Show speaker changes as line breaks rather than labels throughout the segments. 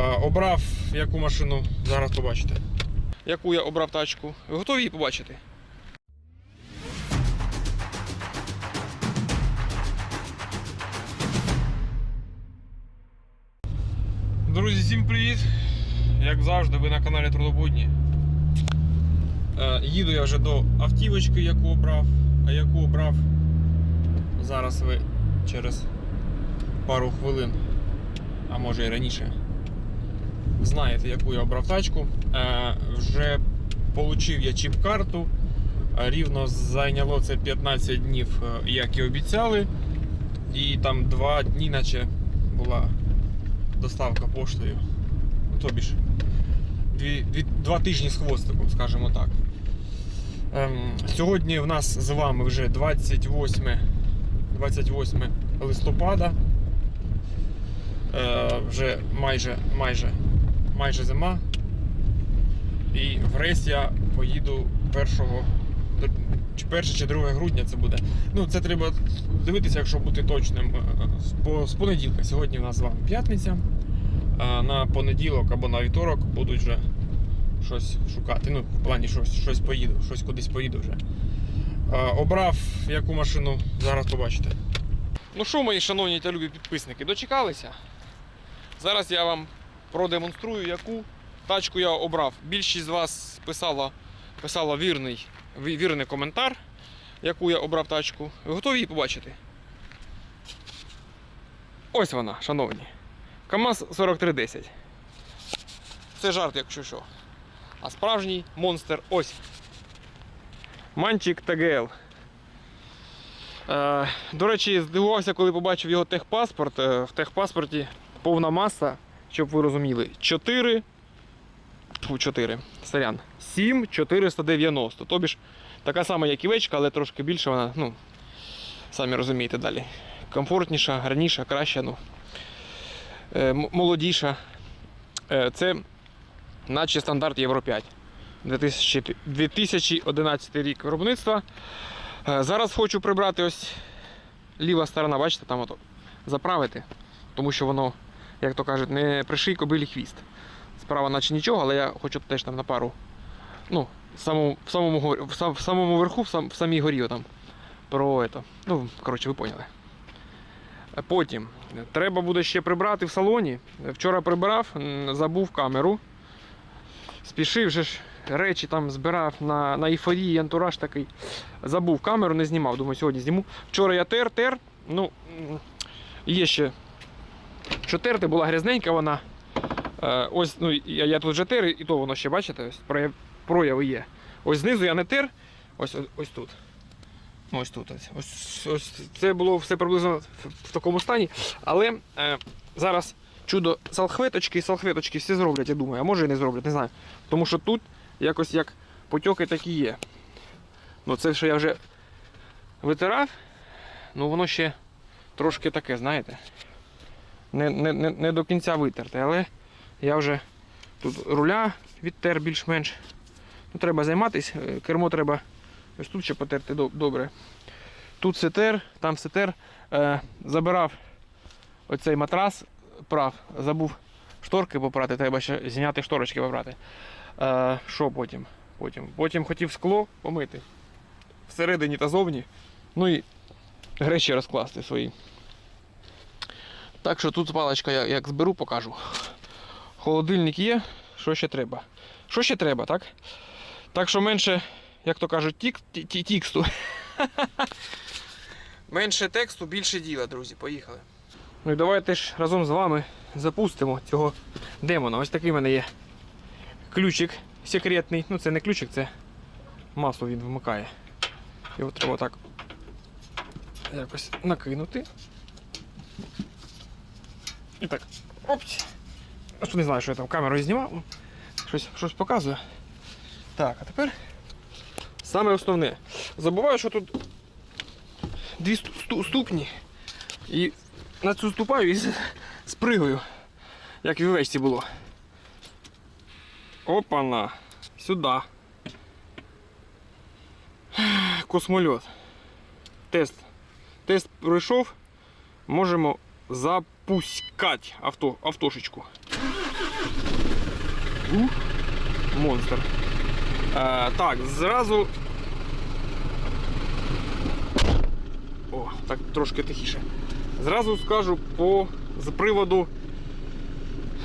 Обрав яку машину, зараз побачите. Яку я обрав тачку. Ви готові її побачити? Друзі, всім привіт! Як завжди, ви на каналі Трудобудні. Е, їду я вже до автівочки, яку обрав, а яку обрав зараз ви через пару хвилин, а може і раніше. Знаєте, яку я обрав тачку. Е, вже отримав я чіп-карту. Е, Рівно зайняло це 15 днів, е, як і обіцяли. І там 2 дні, наче була доставка поштою. Тобі ж дві, дві, два тижні з хвостиком, скажімо так. Ем, сьогодні в нас з вами вже 28, 28 листопада. Вже майже, майже, майже зима. І в рейс я поїду 1 чи 1 чи 2 грудня це буде. Ну, це треба дивитися, якщо бути точним. е, з понеділка. Сьогодні в нас з вами п'ятниця. На понеділок або на вівторок будуть вже щось шукати. Ну, в плані щось, щось поїду, щось кудись поїду вже. Обрав яку машину, зараз побачите. Ну що, мої шановні та любі підписники, дочекалися? Зараз я вам продемонструю, яку тачку я обрав. Більшість з вас писала, писала вірний, вірний коментар, яку я обрав тачку. Ви готові її побачити? Ось вона, шановні. КАМАЗ 4310. Це жарт, якщо що. А справжній монстр ось. Манчик ТГЛ. Е, до речі, здивувався, коли побачив його техпаспорт. Е, в техпаспорті повна маса, щоб ви розуміли, 4. Фу, 4. Сорян. 7 490. Тобі ж така сама, як і вечка, але трошки більше вона, ну, самі розумієте далі. Комфортніша, гарніша, краща, ну, е, молодіша. Е, це наче стандарт Євро 5. 2011 рік виробництва. Е, Зараз хочу прибрати ось ліва сторона, бачите, там ото заправити, тому що воно, як то кажуть, не приший кобилі хвіст. Справа наче нічого, але я хочу теж там на пару. Ну, в самому, в самому, в сам- в самому верху, в, сам, в самій горі там. Про это. Ну, коротше, ви поняли. Е, Потім треба буде ще прибрати в салоні. Вчора прибирав, забув камеру. Спішив вже ж речі там збирав на, на ейфорії, антураж такий. Забув камеру, не знімав. Думаю, сьогодні зніму. Вчора я тер, тер. Ну, є ще. Що була грязненька вона. Е, ось, ну, я, я тут вже тер, і то воно ще, бачите, ось прояв, прояви є. Ось знизу я не тер, ось, ось, ось тут. Ну, Ось тут. Ось, ось, ось це було все приблизно в, такому стані. Але е, зараз чудо салфеточки, салфеточки всі зроблять, я думаю, а може і не зроблять, не знаю. Тому що тут якось як потьоки такі є. Ну це що я вже витирав, ну воно ще трошки таке, знаєте. Не, не, не, не до кінця витерте, але я вже тут руля відтер більш-менш. Ну, треба займатися, е, кермо треба ось тут ще потерти добре. Тут сетер, там сетер. Е, забирав оцей матрас, прав, забув шторки попрати, треба ще зняти шторочки попрати. Е, що потім? потім? Потім хотів скло помити всередині та зовні. Ну і речі розкласти свої. Так що тут паличка я як зберу, покажу. Холодильник є, що ще треба? Що ще треба, так? Так що менше, як то кажуть, тік, ті- ті- тіксту. менше тексту, більше діла, друзі. Поїхали. Ну і давайте ж разом з вами запустимо цього демона. Ось такий в мене є ключик секретний. Ну це не ключик, це масло він вмикає. Його треба так якось накинути. І так. А що не знаю, що я там камерою знімав. Щось, щось показує. Так, а тепер саме основне. Забуваю, що тут дві сту- сту- ступні. І на цю ступаю і спригаю. Як в вечці було. Опана. Сюди. Космольот. Тест. Тест пройшов. Можемо запускати авто, автошечку. Ух, монстр. Е, так, зразу. О, так трошки тихіше. Зразу скажу по з приводу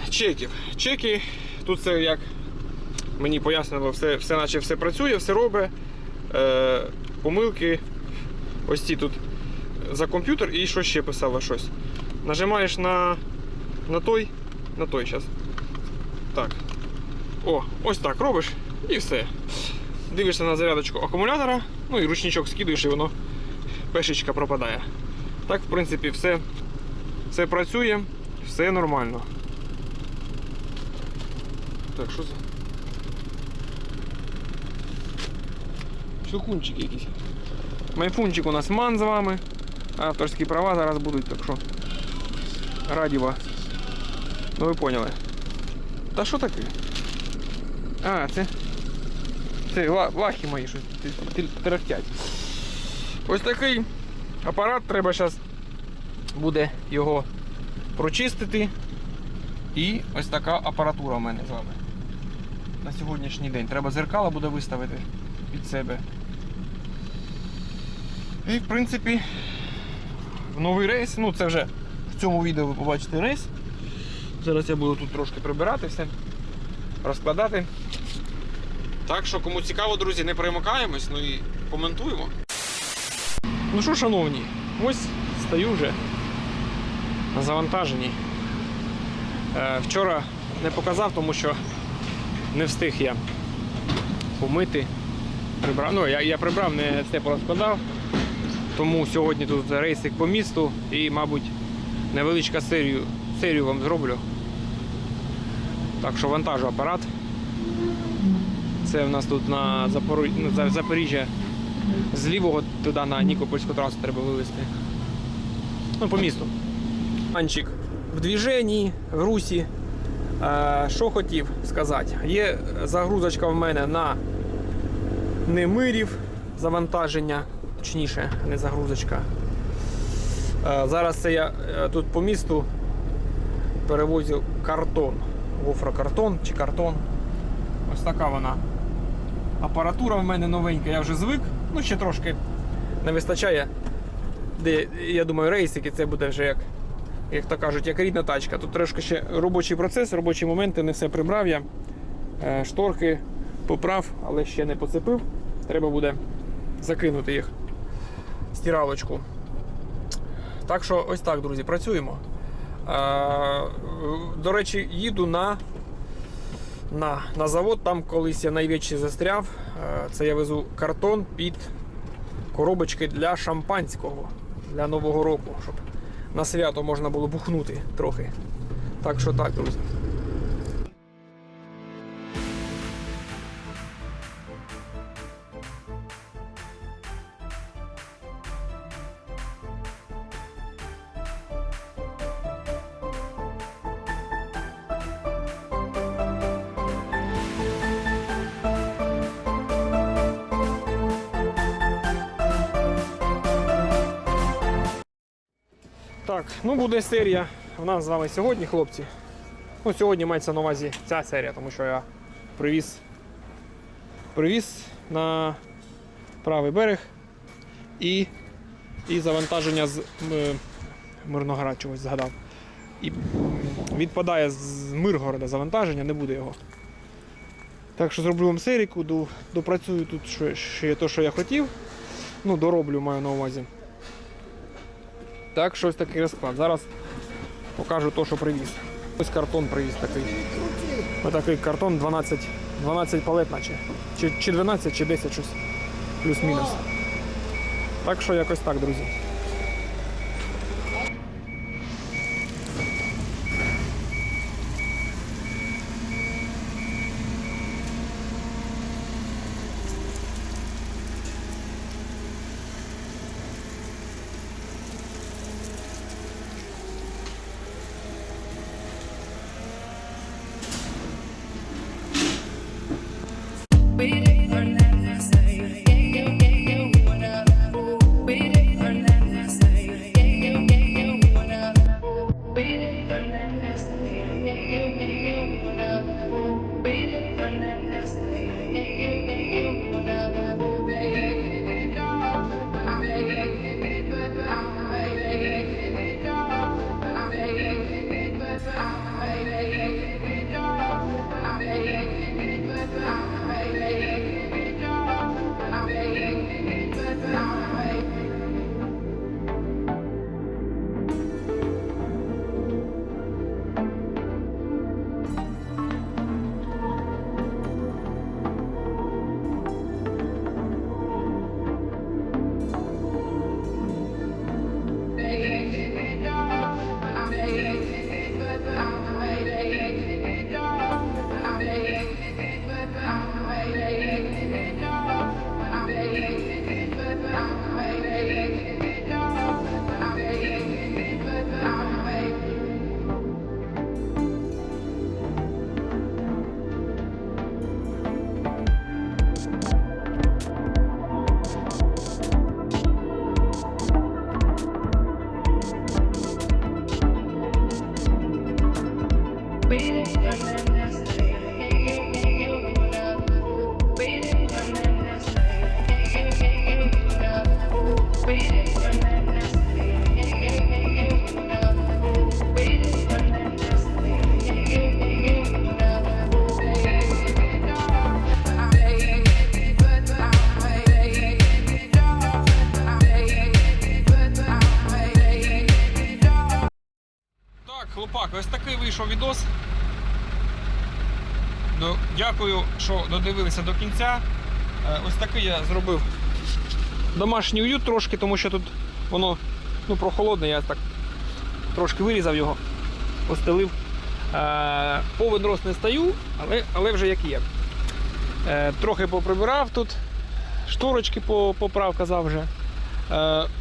чеків. Чеки, тут все як мені пояснило, все, все наче все працює, все робить. Е, помилки. Ось ці тут за комп'ютер і що ще писало щось. Нажимаєш на, на той, на той зараз. Так. О, ось так робиш і все. Дивишся на зарядочку акумулятора, ну і ручничок скидуєш і воно пешечка пропадає. Так, в принципі, все, все працює, все нормально. Так, що за? Щелкунчик якийсь. Майфунчик у нас ман з вами. Авторські права зараз будуть, так що раді вас. Ну ви поняли. Та що таке? А, це. Це лахи мої щось т- т- трахтять. Ось такий апарат, треба зараз буде його прочистити. І ось така апаратура у мене з вами. На сьогоднішній день. Треба зеркало буде виставити під себе. І в принципі, в новий рейс, ну це вже цьому відео ви побачите рейс. Зараз я буду тут трошки прибирати все, розкладати. Так що, кому цікаво, друзі, не перемикаємось, ну і коментуємо. Ну що, шановні, ось стою вже на завантаженні. Е, вчора не показав, тому що не встиг я помити. Прибрав. Ну, я, я прибрав, не все порозкладав. Тому сьогодні тут рейсик по місту і, мабуть, невеличка серію, серію вам зроблю. Так що вантажу апарат. Це в нас тут на Запору... ну, Запоріжжя з лівого туди на Нікопольську трасу треба вивезти. Ну, по місту. Анчик в движенні, в русі. Що хотів сказати? Є загрузочка в мене на Немирів завантаження, точніше, не загрузочка. Е, Зараз це я е, тут по місту перевозив картон, гофрокартон чи картон. Ось така вона. Апаратура в мене новенька, я вже звик, ну ще трошки не вистачає. Де, я думаю, рейсики це буде вже як, як то кажуть, як рідна тачка. Тут трошки ще робочий процес, робочі моменти, не все прибрав я. Е, Шторки поправ, але ще не поцепив. Треба буде закинути їх в стиралочку. Так що ось так, друзі, працюємо. Е, До речі, їду на, на, на завод. Там колись я найвічі застряв. Це я везу картон під коробочки для шампанського для Нового року, щоб на свято можна було бухнути трохи. Так що так, друзі. Так, ну буде серія в нас з вами сьогодні, хлопці. Ну, сьогодні мається на увазі ця серія, тому що я привіз, привіз на правий берег і, і завантаження з м, Мирноград чогось згадав. І відпадає з Миргорода завантаження, не буде його. Так що зроблю вам серіку, допрацюю тут ще, ще те, що я хотів. Ну, дороблю маю на увазі. Так, щось такий розклад. Зараз покажу те, що привіз. Ось картон привіз такий. Ось такий картон 12, 12 палет, наче. Чи, чи 12, чи 10 щось. Плюс-мінус. Так що якось так, друзі. Дякую, що додивилися до кінця. Е, Ось такий я зробив домашній уют трошки, тому що тут воно ну, прохолодне, я так трошки вирізав його, постелив. Е, Повен рост не стаю, але, але вже як є. Е, Трохи поприбирав тут, шторочки по- поправ, казав вже.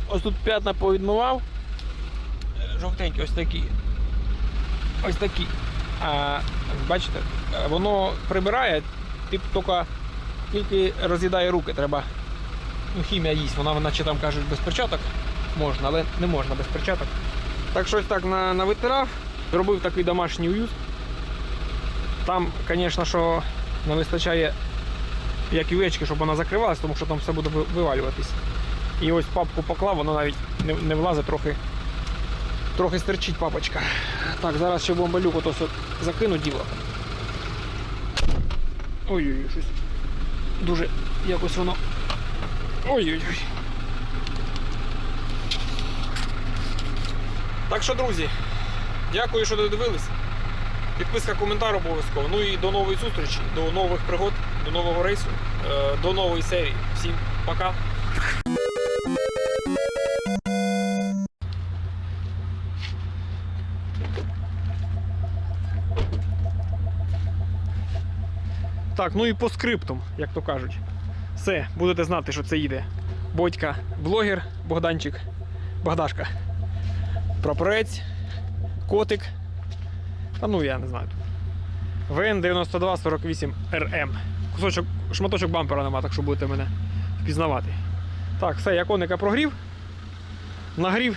Ось тут п'ятна повідмивав. Жовтенькі, ось такі. Ось такі. Бачите, воно прибирає, тип, тільки, тільки роз'їдає руки. Треба. Ну, хімія їсть, вона, наче там кажуть, без перчаток можна, але не можна без перчаток. Так щось так на, навитирав, зробив такий домашній уют. Там, звісно, що не вистачає як і вечки, щоб вона закривалась, тому що там все буде ви- вивалюватись. І ось папку поклав, воно навіть не, не влазить трохи. Трохи стерчить папочка. Так, зараз ще бомбалюк ото все закину діло. Ой-ой-ой, щось. Дуже якось воно. Ой-ой-ой. Так що, друзі, дякую, що додивились. Підписка, коментар обов'язково. Ну і до нової зустрічі, до нових пригод, до нового рейсу, е, до нової серії. Всім пока. Так, ну і по скриптум, як то кажуть. Все, будете знати, що це їде. Бодька, блогер, Богданчик, Богдашка. Прапорець, котик. Та ну я не знаю. ВН 9248 РМ. Кусочок, шматочок бампера нема, так що будете мене впізнавати. Так, все, я коника прогрів, нагрів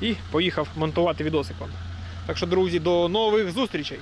і поїхав монтувати відосик вам. Так що, друзі, до нових зустрічей!